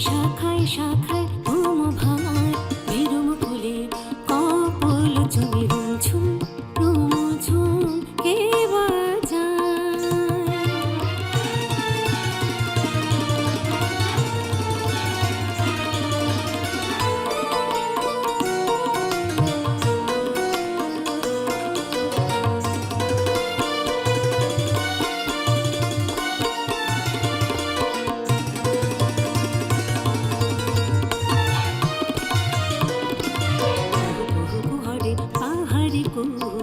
শাখায় শাখায় ঘুম ভাঙায় বেরুম ফুলে কপল চুমির Ooh.